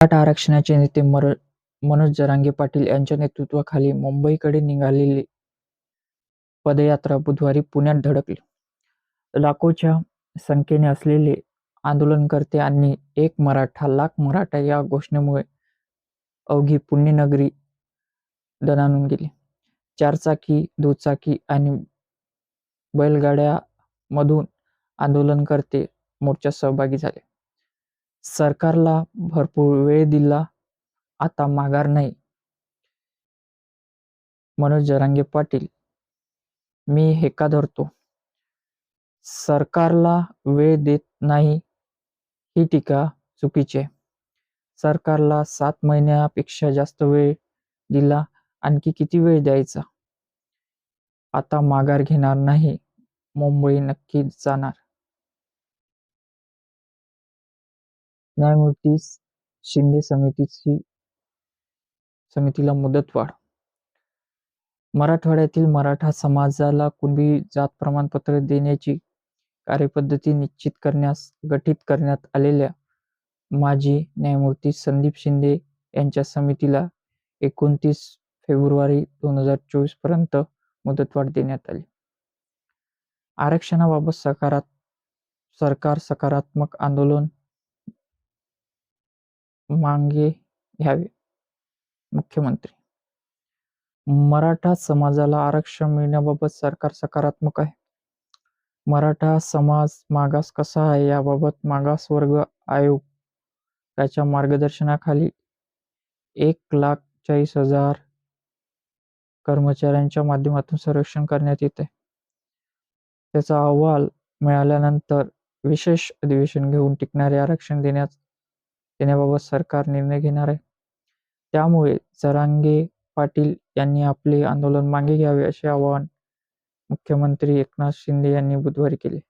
मराठा आरक्षणाचे नेते मर मनोज जरांगे पाटील यांच्या नेतृत्वाखाली मुंबईकडे निघालेली पदयात्रा बुधवारी पुण्यात धडकली. लाखोच्या संख्येने असलेले आंदोलनकर्ते आणि एक मराठा लाख मराठा या घोषणेमुळे अवघी पुण्यनगरी दणाणून गेली. चारचाकी, दुचाकी आणि बैलगाड्यामधून आंदोलनकर्ते मोर्चात सहभागी झाले. सरकारला भरपूर वेळ दिला, आता माघार नाही मनोज जरांगे पाटील मी हेका धरतो, सरकारला वेळ देत नाही ही टीका चुकीची आहे. सरकारला सात महिन्यापेक्षा जास्त वेळ दिला आणखी किती वेळ द्यायचा? आता माघार घेणार नाही, मुंबई नक्की जाणार. न्यायमूर्ती शिंदे समितीची समितीला मुदतवाढ मराठवाड्यातील मराठा समाजाला कुणबी जात प्रमाणपत्र देण्याची कार्यपद्धती निश्चित करण्यास गठीत करण्यात आलेल्या माजी न्यायमूर्ती संदीप शिंदे यांच्या समितीला एकोणतीस फेब्रुवारी दोन हजार चोवीसपर्यंत मुदतवाढ देण्यात आली. आरक्षणाबाबत सरकार सकारात्मक आंदोलन मागे घ्यावे, मुख्यमंत्री. मराठा समाजाला आरक्षण मिळण्याबाबत सरकार सकारात्मक आहे. मराठा समाज मागास कसा आहे याबाबत मागास वर्ग आयोग त्याच्या मार्गदर्शनाखाली एक लाख चाळीस हजार कर्मचाऱ्यांच्या माध्यमातून सर्वेक्षण करण्यात येते. त्याचा अहवाल मिळाल्यानंतर विशेष अधिवेशन घेऊन टिकणारे आरक्षण देण्याबाबत सरकार निर्णय घेणार आहे. त्यामुळे जरांगे पाटील यांनी आपले आंदोलन मागे घ्यावे असे आवाहन मुख्यमंत्री एकनाथ शिंदे यांनी बुधवारी केले.